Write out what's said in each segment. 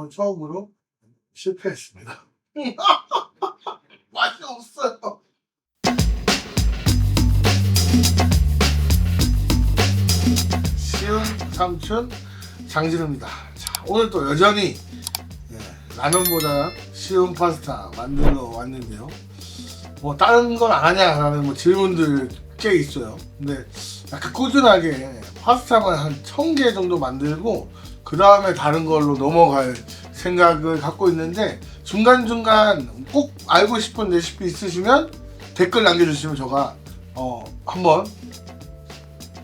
오늘 처음으로 실패했습니다. 맛이 없어요. 시은 삼촌 장진우입니다. 자, 오늘 또 여전히 예, 라면보다 쉬운 파스타 만들러 왔는데요. 뭐 다른 건 안 하냐라는 뭐 질문들 꽤 있어요. 근데 약간 꾸준하게 파스타만 한 천 개 정도 만들고 그 다음에 다른 걸로 넘어갈 생각을 갖고 있는데 중간중간 꼭 알고 싶은 레시피 있으시면 댓글 남겨주시면 제가 어 한번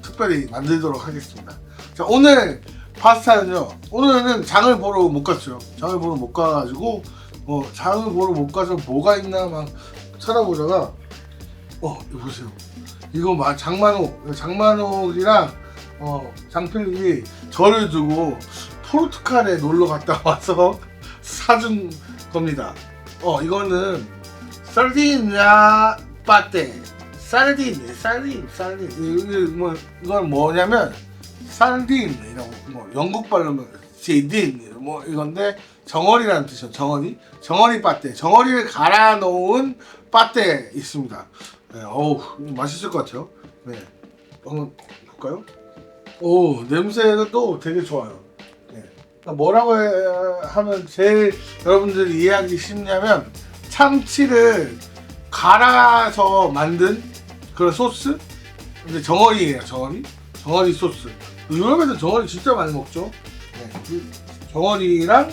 특별히 만들도록 하겠습니다. 자 오늘 파스타는요 오늘은 장을 보러 못 갔어요. 장을 보러 못 가가지고 어 장을 보러 못 가서 뭐가 있나 막 찾아보다가 어 이거 보세요. 이거 막 장만옥 장만옥이랑 어 장필님이 저를 두고 포르투갈에 놀러 갔다 와서 사준 겁니다. 어 이거는 sardinia 파테 사르딘 사르딘 사르딘 이게 뭐 이건 뭐냐면 사르딘 이라고 뭐 영국 발음은 제딘 뭐 이건데 정어리라는 뜻이죠 정어리 정어리 파테 정어리를 갈아 놓은 파테 있습니다. 네, 어우 맛있을 것 같아요. 네 한번 볼까요? 오 냄새가 또 되게 좋아요. 네. 뭐라고 해- 하면 제일 여러분들이 이해하기 쉽냐면 참치를 갈아서 만든 그런 소스? 근데 정어리예요 정어리? 정어리 소스 유럽에서 정어리 진짜 많이 먹죠 네. 그 정어리랑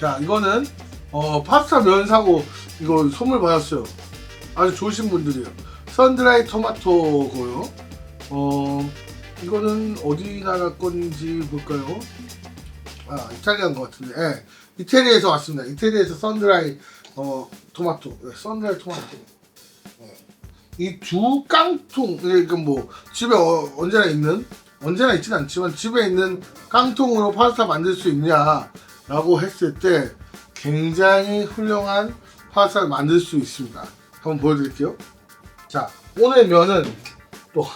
자 이거는 어, 파스타 면 사고 이거 선물 받았어요 아주 좋으신 분들이에요 선드라이 토마토고요 어 이거는 어디 나라 건지 볼까요? 아 이탈리아인 것 같은데. 예. 이태리에서 왔습니다. 이태리에서 선드라이 어 토마토. 네, 선드라이 토마토. 이두 깡통 그러니까 뭐 집에 어, 언제나 있는 언제나 있진 않지만 집에 있는 깡통으로 파스타 만들 수 있냐라고 했을 때 굉장히 훌륭한 파스타를 만들 수 있습니다. 한번 보여드릴게요. 자 오늘 면은 또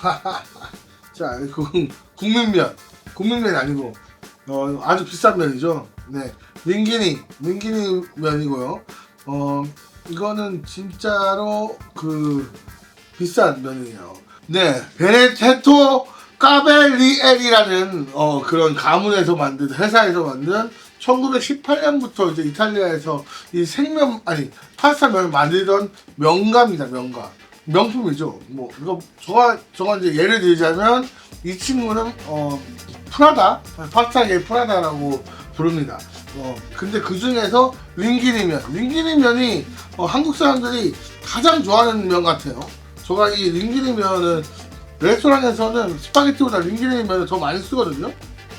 자, 그건 국민면 국민면이 아니고 어, 아주 비싼 면이죠. 네, 링기니 링기니 면이고요. 어 이거는 진짜로 그 비싼 면이에요. 네, 베네테토 까벨리엘이라는 어, 그런 가문에서 만든 회사에서 만든 1918년부터 이제 이탈리아에서 이 생면 아니 파스타 면을 만들던 명가입니다. 명가 명품이죠. 뭐 이거 저가 저가 이제 예를 들자면 이 친구는 어 프라다 파스타계 프라다라고 부릅니다. 어 근데 그 중에서 링기니 면 링기니 면이 어, 한국 사람들이 가장 좋아하는 면 같아요. 제가 이 링기니 면은 레스토랑에서는 스파게티보다 링기니 면을 더 많이 쓰거든요.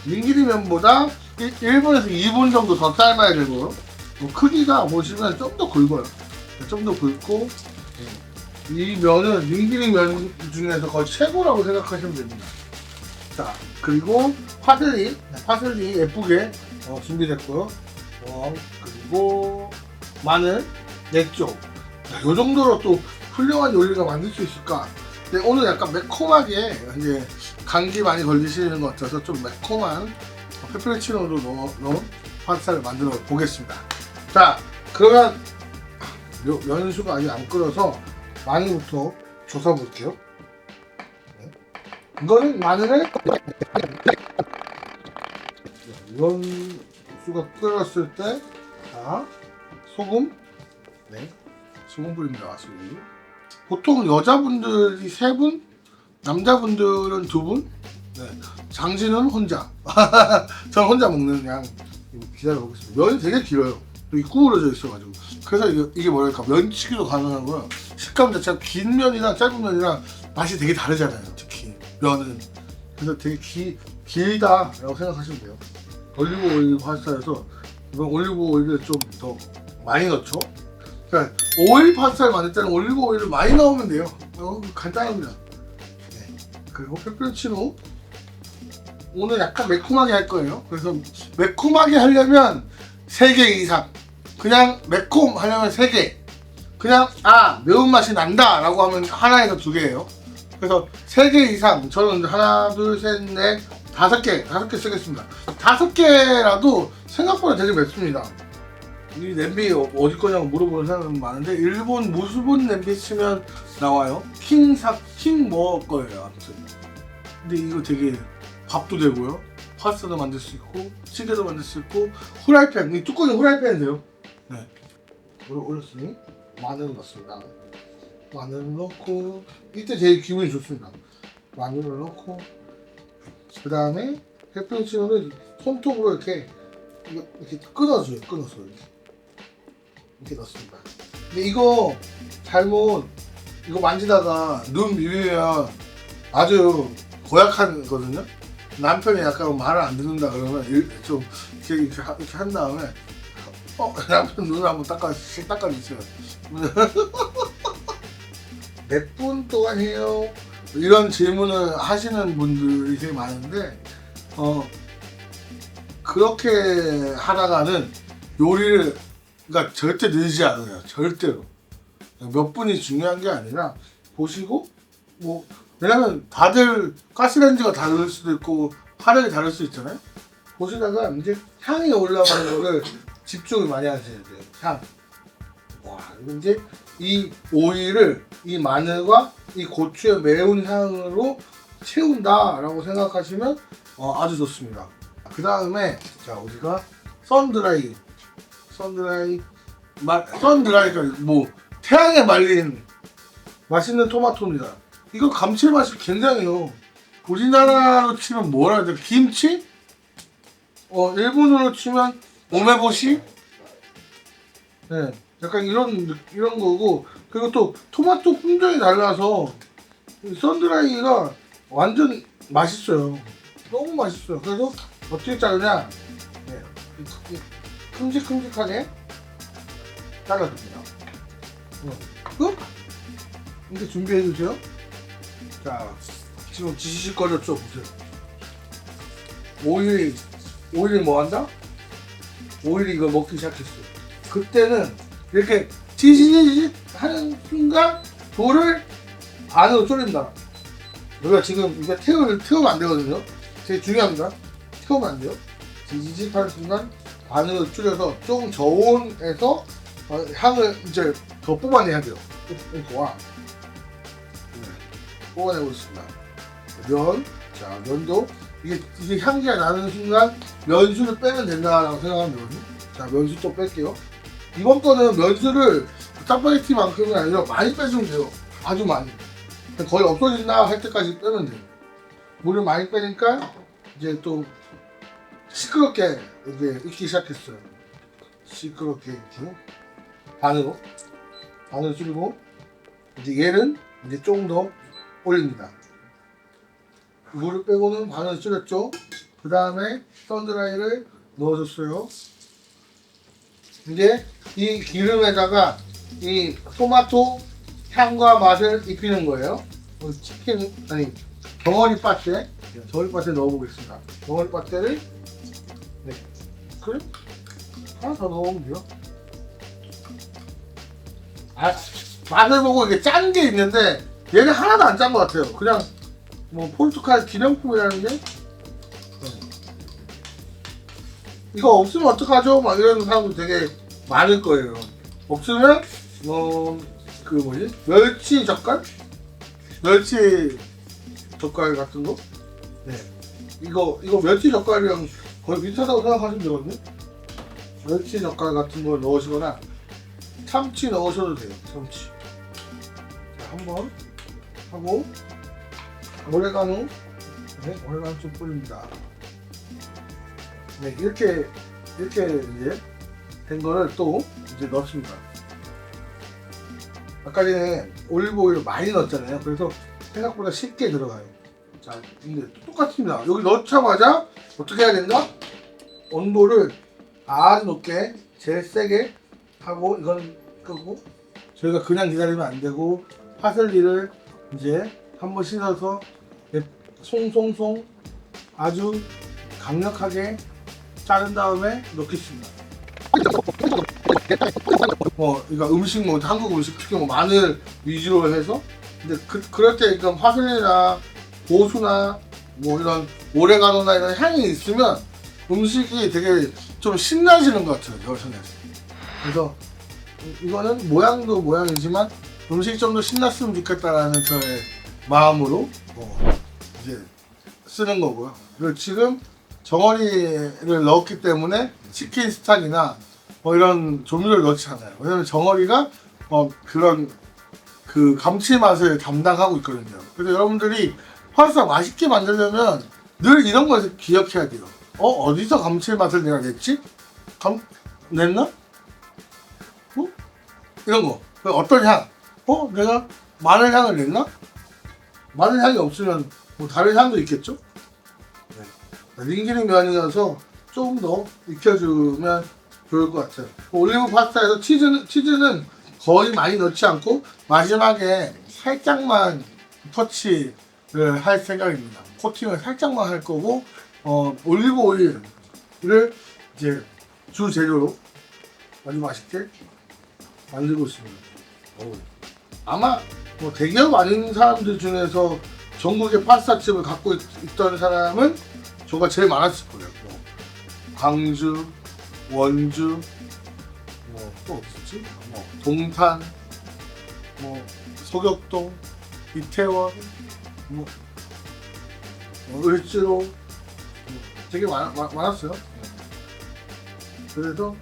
링기니 면보다 1, 1분에서 2분 정도 더 삶아야 되고요. 뭐 크기가 보시면 좀 더 굵어요. 좀 더 굵고 예. 이 면은 링기니 면 중에서 거의 최고라고 생각하시면 됩니다. 자 그리고 파슬리 파슬리 예쁘게 어, 준비됐고요. 어, 그리고 마늘 네쪽 이 정도로 또 훌륭한 요리가 만들 수 있을까? 근데 오늘 약간 매콤하게 이제 감기 많이 걸리시는 것 같아서 좀 매콤한 페페로치노도 넣어- 파스타를 만들어 보겠습니다. 자, 그러면 요- 면수가 아직 안 끓어서 마늘부터 조사 볼게요. 네. 이거는 마늘을 이건 수가 끓었을 때, 자, 소금, 네, 소금 뿌립니다. 소금. 보통 여자분들이 세 분, 남자분들은 두 분, 네, 장진은 혼자. 전 혼자 먹는 그냥 기다려 보겠습니다. 면이 되게 길어요. 여기 구부러져 있어가지고. 그래서 이게, 이게 뭐랄까 면치기도 가능하고요. 식감 자체가 긴 면이랑 짧은 면이랑 맛이 되게 다르잖아요. 특히 면은. 그래서 되게 기, 길다라고 생각하시면 돼요. 올리브 오일 파스타에서 이번 올리브 오일을 좀 더 많이 넣죠. 그러니까 오일 파스타를 만들 때는 올리브 오일을 많이 넣으면 돼요. 어, 간단합니다. 네. 그리고 페페로치노 오늘 약간 매콤하게 할 거예요. 그래서 매콤하게 하려면 3개 이상. 그냥 매콤 하려면 3개. 그냥 아 매운맛이 난다 라고 하면 하나에서 두 개예요. 그래서 3개 이상 저는 하나 둘셋넷 다섯 개 다섯 개 쓰겠습니다. 다섯 개라도 생각보다 되게 맵습니다. 이 냄비 어- 어디 거냐고 물어보는 사람은 많은데 일본 무수분 냄비 치면 나와요. 킹사 킹뭐 거예요. 아무튼. 근데 이거 되게 밥도 되고요. 파스타도 만들 수 있고 찌개도 만들 수 있고 후라이팬 이 뚜껑이 후라이팬인데요. 네. 올려 올렸으니 마늘 넣습니다. 마늘 넣고 이때 제일 기분이 좋습니다. 마늘을 넣고 그 다음에 페페론치노는 손톱으로 이렇게 이렇게 끊어줘요. 끊어서 이렇게 이렇게 넣습니다. 근데 이거 잘못 이거 만지다가 눈 비비면 아주 고약한 거든요. 남편이 약간 말을 안 듣는다 그러면 일- 좀 이렇게, 이렇게 한 다음에 어 남편 눈을 한번 닦아 씩 닦아주세요. 몇 분 동안 해요? 이런 질문을 하시는 분들이 되게 많은데 어 그렇게 하다가는 요리를 그러니까 절대 늘지 않아요. 절대로 몇 분이 중요한 게 아니라 보시고 뭐 왜냐면 다들 가스레인지가 다를 수도 있고 화력이 다를 수 있잖아요. 보시다가 이제 향이 올라가는 거를 집중을 많이 하셔야 돼요. 향. 와, 이제 이 오이를 이 마늘과 이 고추의 매운 향으로 채운다라고 생각하시면 어, 아주 좋습니다. 그 다음에 자 우리가 썬드라이, 썬드라이, 마, 썬드라이가 뭐 태양에 말린 맛있는 토마토입니다. 이거 감칠맛이 굉장해요. 우리나라로 치면 뭐라 해야 돼? 김치? 어 일본어로 치면 오메보시? 네, 약간 이런 느- 이런 거고 그리고 또 토마토 품종이 달라서 이 썬드라이가 완전 맛있어요. 너무 맛있어요. 그래서 어떻게 자르냐? 네, 큼직큼직하게 잘라줍니다. 어, 끝? 이제 준비해 주세요. 자, 지금 지시실 거렸죠? 보세요. 오일이 오일이 뭐 한다? 오일이 이거 먹기 시작했어. 그때는 이렇게 지지지지 하는 순간 돌을 반으로 졸인다. 우리가 지금 이게 태우를 태우면 안 되거든요. 되게 중요합니다. 태우면 안 돼요. 지지직 하는 순간 반으로 줄여서 조금 저온에서 어, 향을 이제 더 뽑아내야 돼요. 와. 네, 뽑아내고 있습니다. 면, 자 면도 이게 이게 향기가 나는 순간 면수를 빼면 된다라고 생각하면 되거든요. 자 면수 또 뺄게요. 이번 거는 면수를 짜파게티만큼은 아니라 많이 빼주면 돼요. 아주 많이. 거의 없어진다 할 때까지 빼면 돼요. 물을 많이 빼니까 이제 또 시끄럽게 이제 익기 시작했어요. 시끄럽게 이렇게 반으로 반으로 줄이고 이제 얘는 이제 조금 더 올립니다. 물을 빼고는 반으로 줄였죠. 그 다음에 썬드라이를 넣어줬어요. 이제 이 기름에다가 이 토마토 향과 맛을 입히는 거예요. 어, 치킨 아니 덩어리 파테 덩어리 파테 넣어보겠습니다. 덩어리 파테를 네 그래 하나 더 넣으면 돼요. 아 맛을 보고 이게 짠 게 있는데 얘는 하나도 안 짠 것 같아요. 그냥 뭐 포르투갈 기념품이라는 게 네. 이거 없으면 어떡하죠? 막 이러는 사람도 되게 많을 거예요. 없으면 뭐그 뭐지 멸치 젓갈, 멸치 젓갈 같은 거. 네. 이거 이거 멸치 젓갈이랑 거의 비슷하다고 생각하시면 되거든요. 멸치 젓갈 같은 걸 넣으시거나 참치 넣으셔도 돼요. 참치. 자 한번 하고 오레가노, 네 오레가노 좀 뿌립니다. 네 이렇게 이렇게 이제 된 거를 또 이제 넣습니다. 아까 전에 올리브 오일을 많이 넣었잖아요. 그래서 생각보다 쉽게 들어가요. 자, 근데 똑같습니다. 여기 넣자마자 어떻게 해야 된다? 온도를 아주 높게, 제일 세게 하고 이건 끄고 저희가 그냥 기다리면 안 되고 파슬리를 이제 한번 씻어서 송송송 아주 강력하게 자른 다음에 넣겠습니다. 뭐, 그러니까 음식 뭐 한국 음식 특히 뭐 마늘 위주로 해서 근데 그, 그럴 때 그러니까 화슬리나 고수나 뭐 이런 오레가노나 이런 향이 있으면 음식이 되게 좀 신나지는 것 같아요 여선에서 그래서 이- 이거는 모양도 모양이지만 음식이 좀 더 신났으면 좋겠다라는 저의 마음으로 어, 이제 쓰는 거고요. 그리고 지금 정어리를 넣었기 때문에 치킨 스탁이나 뭐 이런 조미료를 넣지 않아요. 왜냐면 정어리가 어, 그런 그 감칠맛을 담당하고 있거든요. 그래서 여러분들이 파스타 맛있게 만들려면 늘 이런 것을 기억해야 돼요. 어 어디서 감칠맛을 내가 냈지? 감 냈나? 어? 이런 거. 그 어떤 향? 어 내가 마늘 향을 냈나? 마늘 향이 없으면 뭐 다른 향도 있겠죠? 네. 링기는 면이라서 조금 더 익혀주면 좋을 것 같아요. 올리브 파스타에서 치즈는, 치즈는 거의 많이 넣지 않고 마지막에 살짝만 터치를 할 생각입니다. 코팅을 살짝만 할 거고 어, 올리브 오일을 이제 주 재료로 아주 맛있게 만들고 있습니다. 아마 뭐 대기업 아닌 사람들 중에서 전국의 파스타집을 갖고 있, 던 사람은 저가 제일 많았을 거예요. 뭐 광주, 원주, 뭐또 어디지? 뭐 동탄, 뭐 소격동, 이태원, 뭐, 뭐 을지로 뭐 되게 많, 많, 많았어요. 그래서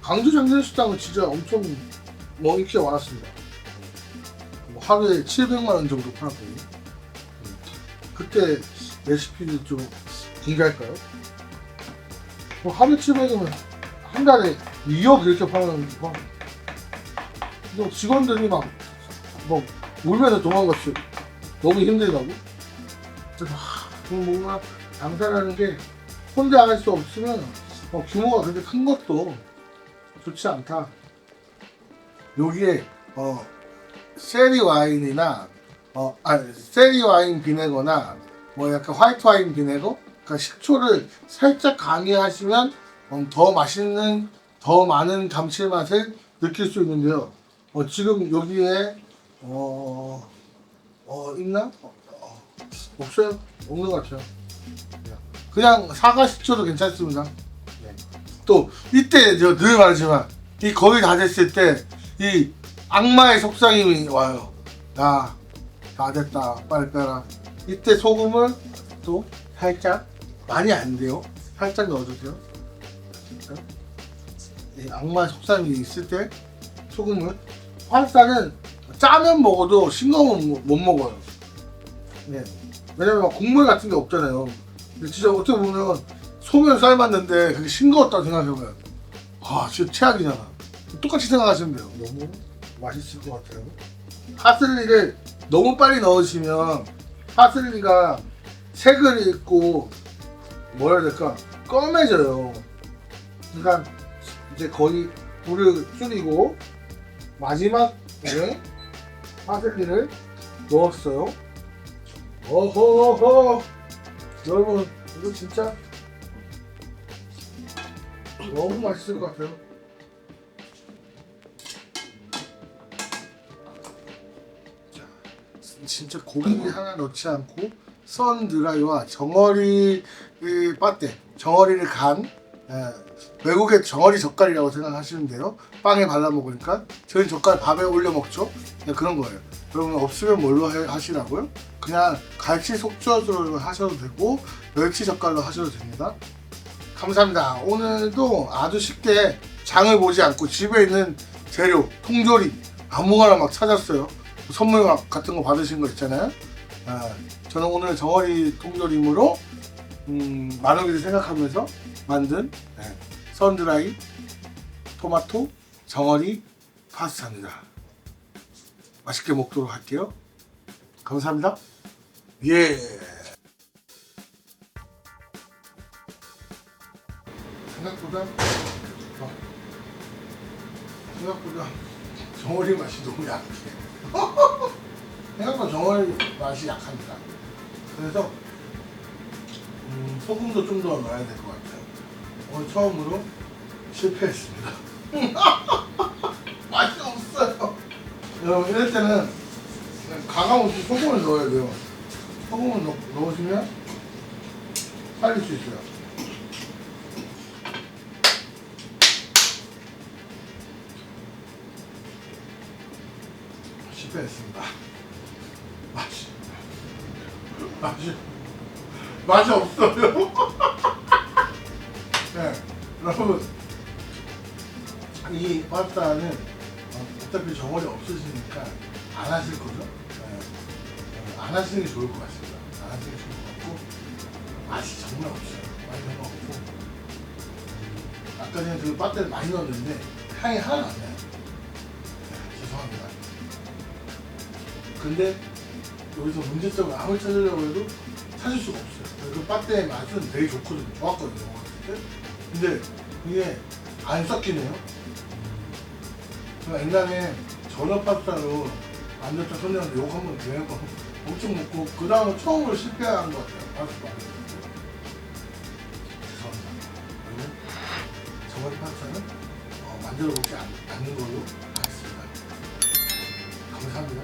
광주 장례식당은 진짜 엄청 뭐 인기가 많았습니다. 뭐 하루에 700만 원 정도 팔았거든요. 음. 그때 레시피를 좀 공개할까요? 뭐 하루 700이면 한 달에 2억 이렇게 거. 뭐 직원들이 막뭐 울면서 도망갔어요. 너무 힘들다고. 그래서 하, 뭔가 장사라는 게 혼자 할 수 없으면 어, 규모가 그렇게 큰 것도 좋지 않다. 여기에 어 세리 와인이나 어 아니 세리 와인 비네거나 뭐 약간 화이트 와인 비네거 그러니까 식초를 살짝 가미하시면 음, 더 맛있는 더 많은 감칠맛을 느낄 수 있는데요. 어, 지금 여기에 어, 어 있나? 어, 어, 없어요. 없는 것 같아요. 그냥 사과 식초도 괜찮습니다. 네. 또 이때 저늘 말하지만 이 거의 다 됐을 때 이 악마의 속삭임이 와요. 야, 다 됐다. 빨리 빼라. 이때 소금을 또 살짝 많이 안 돼요. 살짝 넣어주세요. 이 악마의 속삭임이 있을 때 소금을 파스타는 짜면 먹어도 싱거우면 못- 못 먹어요. 네. 왜냐면 국물 같은 게 없잖아요. 근데 진짜 어떻게 보면 소면 삶았는데 그게 싱거웠다고 생각해보면 아 진짜 최악이잖아. 똑같이 생각하시면 돼요. 너무 맛있을 것 같아요. 파슬리를 너무 빨리 넣으시면 파슬리가 색을 잃고 뭐라 해야 될까 검해져요. 그러니까 이제 거의 불을 줄이고 마지막에 파슬리를 넣었어요. 어허허 여러분 이거 진짜 너무 맛있을 것 같아요. 진짜 고기 하나 넣지 않고 선 드라이와 정어리 빠떼 정어리를 간 예, 외국의 정어리 젓갈이라고 생각하시면 돼요. 빵에 발라 먹으니까 저희 젓갈 밥에 올려 먹죠. 네, 그런 거예요. 여러분 없으면 뭘로 해- 하시라고요? 그냥 갈치 속젓으로 하셔도 되고 멸치 젓갈로 하셔도 됩니다. 감사합니다. 오늘도 아주 쉽게 장을 보지 않고 집에 있는 재료, 통조림 아무거나 막 찾았어요. 선물 막 같은 거 받으신 거 있잖아요. 아, 저는 오늘 정어리 통조림으로 음, 마누기를 생각하면서 만든 네, 선드라이 토마토 정어리 파스타입니다. 맛있게 먹도록 할게요. 감사합니다. 예. 생각보다 어, 생각보다 정어리 맛이 너무 약해. 생각보다 정어리 맛이 약합니다. 그래서 음, 소금도 좀 더 넣어야 될 것 같아요. 오늘 처음으로 실패했습니다. 맛이 없어요. 여러분 이럴 때는 그냥 가감없이 소금을 넣어야 돼요. 소금을 넣, 넣으시면 살릴 수 있어요. 맛이 맛이 맛이 없어요. 네, 여러분 이 파스타는 어, 어차피 정월이 없으시니까 안 하실 거죠? 네. 어, 안 하시는 게 좋을 것 같습니다. 안 하시는 게 좋을 것 같고 맛이 정말 없어요. 맛이 정말 없고 아까 전에 그 빠떼를 많이 넣었는데 향이 하나도 안 나요. 네, 죄송합니다. 근데 여기서 문제점을 아무리 찾으려고 해도 찾을 수가 없어요. 그 빠떼의 맛은 되게 좋거든요. 좋았거든요. 근데 이게 안 섞이네요. 제가 옛날에 전어 파스타로 만들었던 손님한테 욕 한번 내고 엄청 먹고 그 다음에 처음으로 실패한 것 같아요. 파스타. 죄송합니다. 그리고 저번 파스타는 어, 만들어 보지 않, 않는 걸로 하겠습니다. 감사합니다.